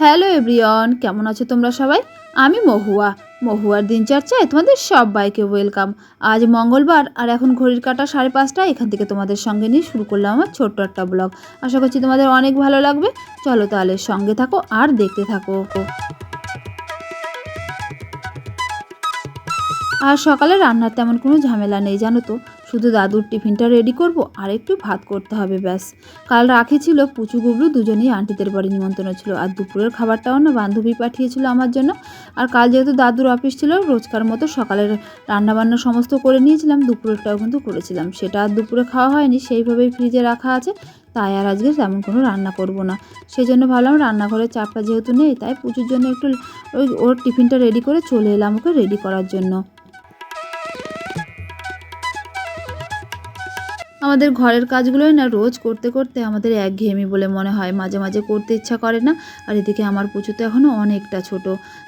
Hello everyone, কেমন আছো তোমরা সবাই? আমি মহুয়া। মহুয়ার দিনচর্চায় তোমাদের সবাইকে ওয়েলকাম। আজ মঙ্গলবার, আর এখন ঘড়ির কাটা সাড়ে পাঁচটা, এখান থেকে তোমাদের সঙ্গে নিয়ে শুরু করলাম আমার ছোট্ট একটা ব্লগ। আশা করছি তোমাদের অনেক ভালো লাগবে। চলো তাহলে সঙ্গে থাকো আর দেখতে থাকো। আর সকালে রান্নার তেমন কোনো ঝামেলা নেই, জানো তো। শুধু দাদুর টিফিনটা রেডি করব আর একটু ভাত করতে হবে, ব্যাস। কাল রাখি ছিল, পুচু গুবলু দুজনেই আন্টিদের বাড়ি নিমন্ত্রণ ছিল আর দুপুরের খাবারটাও না বান্ধবী পাঠিয়েছিল আমার জন্য। আর কাল যেহেতু দাদুর অফিস ছিল, রোজকার মতো সকালের রান্নাবান্না সমস্ত করে নিয়েছিলাম, দুপুরেরটাও কিন্তু করেছিলাম। সেটা আর দুপুরে খাওয়া হয়নি, সেইভাবেই ফ্রিজে রাখা আছে। তাই আর আজকে তেমন কোনো রান্না করব না। সেই জন্য ভাবলাম রান্নাঘরের চাপটা যেহেতু নেই, তাই পুজোর জন্য একটু ওই ওর টিফিনটা রেডি করে চলে এলাম ওকে রেডি করার জন্য। আমাদের ঘরের কাজগুলোই না রোজ করতে করতে আমাদের একঘেয়েমি বলে মনে হয়। মাঝে মাঝে করতে ইচ্ছা করে না, আর এদিকে আমার পুজো তো এখনও অনেকটা ছোট।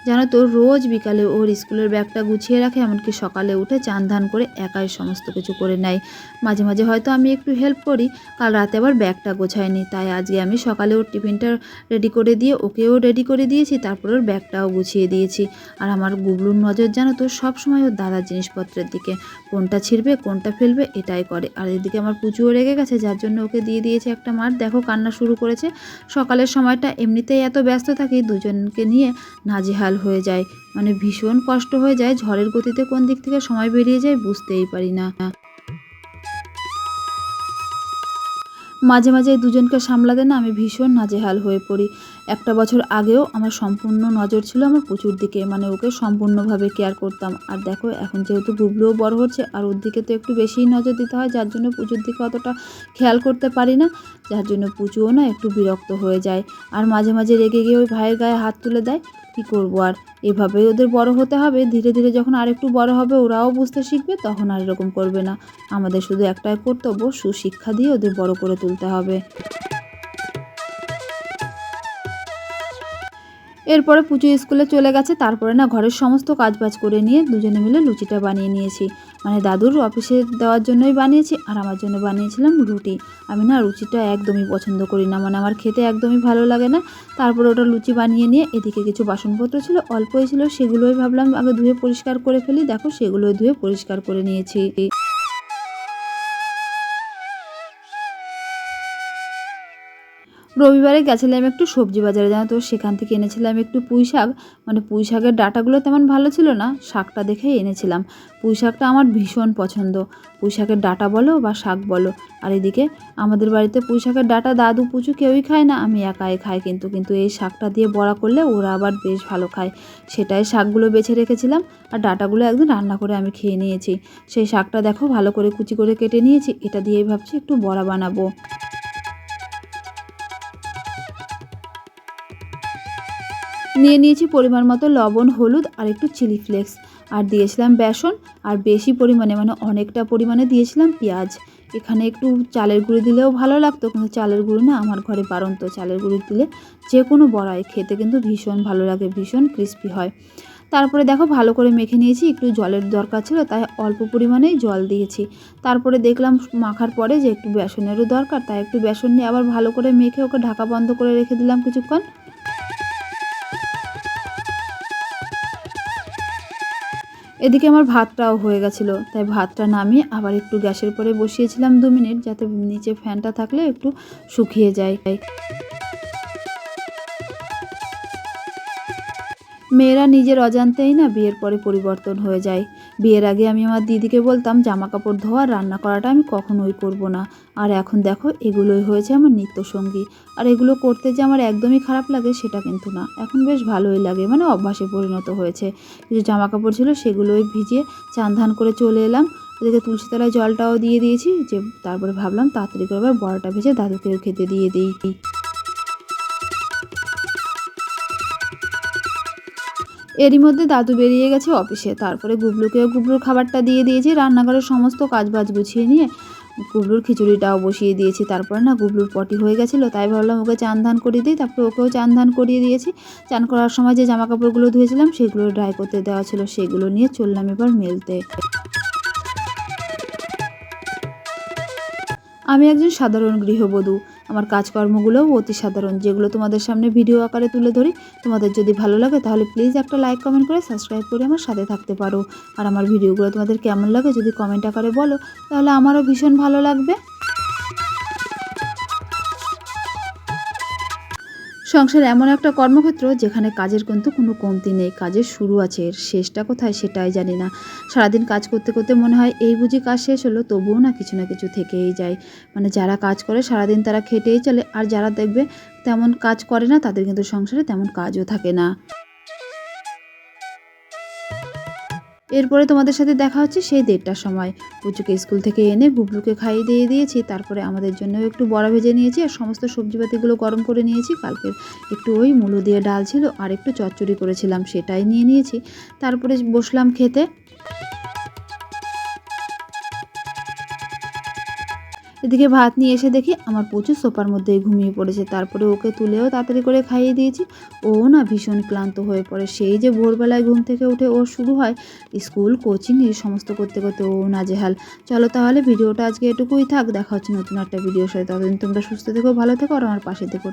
জানো তো, রোজ বিকালে ওর স্কুলের ব্যাগটা গুছিয়ে রাখে, এমনকি সকালে উঠে চান ধান করে একাই সমস্ত কিছু করে নেয়। মাঝে মাঝে হয়তো আমি একটু হেল্প করি, কাল রাতে আবার ব্যাগটা গোছায়নি। তাই আজকে আমি সকালে ওর টিফিনটা রেডি করে দিয়ে ওকেও রেডি করে দিয়েছি, তারপর ওর ব্যাগটাও গুছিয়ে দিয়েছি। আর আমার গুবলুর নজর জানো তো, সবসময় ওর দাদার জিনিসপত্রের দিকে। কোনটা ছিঁড়বে, কোনটা ফেলবে, এটাই করে। আর এদিকে আমার পুজোও রেগে গেছে, যার জন্য ওকে দিয়ে দিয়েছে একটা মার দেখো কান্না শুরু করেছে। সকালের সময়টা এমনিতেই এত ব্যস্ত থাকি, দুজনকে নিয়ে নাজেহাল হয়ে যায় মানে ভীষণ কষ্ট হয়ে যায়, ঝড়ের গতিতে কোন দিক থেকে সময় বেরিয়ে যায় বুঝতেই পারি না। মাঝে মাঝে দুজনকে সামলাতে না আমি ভীষণ নাজেহাল হয়ে পড়ি। একটা বছর আগেও আমার সম্পূর্ণ নজর ছিল আমার প্রচুর দিকে মানে ওকে সম্পূর্ণভাবে কেয়ার করতাম। আর দেখো, এখন যেহেতু গুবলুও বড় হচ্ছে, আর ওর দিকে তো একটু বেশিই নজর দিতে হয়, যার জন্য পুজোর দিকে অতটা খেয়াল করতে পারি না, যার জন্য পুজোও না একটু বিরক্ত হয়ে যায়। আর মাঝে মাঝে রেগে গিয়ে ওই ভাইয়ের গায়ে হাত তুলে দেয়, কী করব আর? এভাবেই ওদের বড় হতে হবে, ধীরে ধীরে যখন আর একটু বড় হবে, ওরাও বুঝতে শিখবে, তখন আর এরকম করবে না। আমাদের শুধু একটাই কর্তব্য, সুশিক্ষা দিয়ে ওদের বড় করে তুলতে হবে। এরপরে পুজো স্কুলে চলে গেছে, তারপরে না ঘরের সমস্ত কাজ বাজ করে নিয়ে দুজনে মিলে লুচিটা বানিয়ে নিয়েছি। মানে দাদুর অফিসে দেওয়ার জন্যই বানিয়েছি আর আমার জন্য বানিয়েছিলাম রুটি। আমি না রুচিটা একদমই পছন্দ করি না মানে আমার খেতে একদমই ভালো লাগে না। তারপরে ওটা লুচি বানিয়ে নিয়ে এদিকে কিছু বাসনপত্র ছিল, অল্পই ছিল, সেগুলোই ভাবলাম আগে ধুয়ে পরিষ্কার করে ফেলি। দেখো সেগুলোই ধুয়ে পরিষ্কার করে নিয়েছি। রবিবারে গেছিলাম একটু সবজি বাজারে, জানো তো? সেখান থেকে এনেছিলাম একটু পুঁই শাক। মানে পুঁই শাকের ডাটাগুলো তেমন ভালো ছিল না, শাকটা দেখেই এনেছিলাম। পুঁই শাকটা আমার ভীষণ পছন্দ। পুঁই শাকের ডাটা বলো বা শাক বলো। আর এদিকে আমাদের বাড়িতে পুঁই শাকের ডাটা দাদু পুচু কেউই খায় না, আমি একাই খাই কিন্তু কিন্তু এই শাকটা দিয়ে বড়া করলে ওরা আবার বেশ ভালো খায়। সেটাই শাকগুলো বেছে রেখেছিলাম আর ডাটাগুলো একদিন রান্না করে আমি খেয়ে নিয়েছি। সেই শাকটা দেখো ভালো করে কুচি করে কেটে নিয়েছি, এটা দিয়েই ভাবছি একটু বড়া বানাবো। নিয়ে নিয়েছি পরিমাণ মতো লবণ, হলুদ আর একটু চিলি ফ্লেক্স। আর দিয়েছিলাম বেসন, আর বেশি পরিমাণে মানে অনেকটা পরিমাণে দিয়েছিলাম পেঁয়াজ। এখানে একটু চালের গুঁড়ি দিলেও ভালো লাগতো, কিন্তু চালের গুঁড়ি না আমার ঘরে বারন্ত চালের গুঁড়ি দিলে যে কোনো বড়াই খেতে কিন্তু ভীষণ ভালো লাগে, ভীষণ ক্রিস্পি হয়। তারপরে দেখো ভালো করে মেখে নিয়েছি, একটু জলের দরকার ছিল, তাই অল্প পরিমাণেই জল দিয়েছি। তারপরে দেখলাম মাখার পরে যে একটু বেসনেরও দরকার, তাই একটু বেসন নিয়ে আবার ভালো করে মেখে ওকে ঢাকা বন্ধ করে রেখে দিলাম কিছুক্ষণ। এদিকে আমার ভাতটাও হয়ে গেছিল, তাই ভাতটা নামিয়ে আবার একটু গ্যাসের পরে বসিয়েছিলাম দু মিনিট যাতে নিচে ফ্যানটা থাকলে একটু শুকিয়ে যায়। মেয়েরা নিজের অজান্তেই না বিয়ের পরে পরিবর্তন হয়ে যায়। বিয়ের আগে আমি আমার দিদিকে বলতাম জামা কাপড় ধোয়া রান্না করাটা আমি কখনোই করব না। আর এখন দেখো, এগুলোই হয়েছে আমার নিত্যসঙ্গী। আর এগুলো করতে যে আমার একদমই খারাপ লাগে সেটা কিন্তু না। এখন বেশ ভালোই লাগে মানে অভ্যাসে পরিণত হয়েছে। কিছু জামা কাপড় ছিল সেগুলোই ভিজিয়ে চান ধান করে চলে এলাম। এদিকে তুলসীতলায় জলটাও দিয়ে দিয়েছি, যে তারপরে ভাবলাম তাড়াতাড়ি করে এবার বড়াটা ভেজে দাদুকেও খেতে দিয়ে দিই। এরই মধ্যে দাদু বেরিয়ে গেছে অফিসে। তারপরে গুবলুকেও গুবলুর খাবারটা দিয়ে দিয়েছি। রান্নাঘরের সমস্ত কাজবাজ গুছিয়ে নিয়ে গুবলুর খিচুড়িটাও বসিয়ে দিয়েছি। তারপরে না গুবলুর পটি হয়ে গেছিল, তাই ভাবলাম ওকে চান ধান করিয়ে দিই। তারপরে ওকেও চান ধান করিয়ে দিয়েছি। চান করার সময় যে জামা কাপড়গুলো ধুয়েছিলাম, সেগুলো ড্রাই করতে দেওয়া ছিল। সেগুলো নিয়ে চললাম এবার মেলতে। আমি একজন সাধারণ গৃহবধূ। আমার কাজকর্মগুলোও অতি সাধারণ, যেগুলো তোমাদের সামনে ভিডিও আকারে তুলে ধরি। তোমাদের যদি ভালো লাগে তাহলে প্লিজ একটা লাইক কমেন্ট করে সাবস্ক্রাইব করে আমার সাথে থাকতে পারো। আর আমার ভিডিওগুলো তোমাদের কেমন লাগে যদি কমেন্ট আকারে বলো, তাহলে আমারও ভীষণ ভালো লাগবে। সংসার এমন একটা কর্মক্ষেত্র যেখানে কাজের কিন্তু কোনো কমতি নেই, কাজের শুরু আছে, এর শেষটা কোথায় সেটাই জানি না। সারাদিন কাজ করতে করতে মনে হয় এই বুঝি কাজ শেষ হলো, তবুও না কিছু না কিছু থেকেই যায়। মানে যারা কাজ করে সারাদিন তারা খেটেই চলে, আর যারা দেখবে তেমন কাজ করে না, তাদের কিন্তু সংসারে তেমন কাজও থাকে না। এরপরে তোমাদের সাথে দেখা হচ্ছে সেই দেড়টার সময়। পুচুকে স্কুল থেকে এনে গুবলুকে খাইয়ে দিয়ে দিয়েছি, তারপরে আমাদের জন্য একটু বড়া ভেজে নিয়েছি আর সমস্ত সবজিপাতিগুলো গরম করে নিয়েছি। কালকের একটু ওই মুলো দিয়ে ডাল ছিল আর একটু চচ্চড়ি করেছিলাম, সেটাই নিয়ে নিয়েছি। তারপরে বসলাম খেতে। এদিকে ভাত নিয়ে এসে দেখি আমার প্রচুর সোফার মধ্যেই ঘুমিয়ে পড়েছে। তারপরে ওকে তুলেও তাড়াতাড়ি করে খাইয়ে দিয়েছি। ও না ভীষণ ক্লান্ত হয়ে পড়ে। সেই যে ভোরবেলায় ঘুম থেকে উঠে ওর শুরু হয় স্কুল, কোচিং, এই সমস্ত করতে করতে ও না নাজেহাল। চলো তাহলে ভিডিওটা আজকে এটুকুই থাক। দেখা হচ্ছে নতুন একটা ভিডিওর সাথে। ততদিন তোমরা সুস্থ থেকো, ভালো থেকো, আর আমার পাশে থেকো।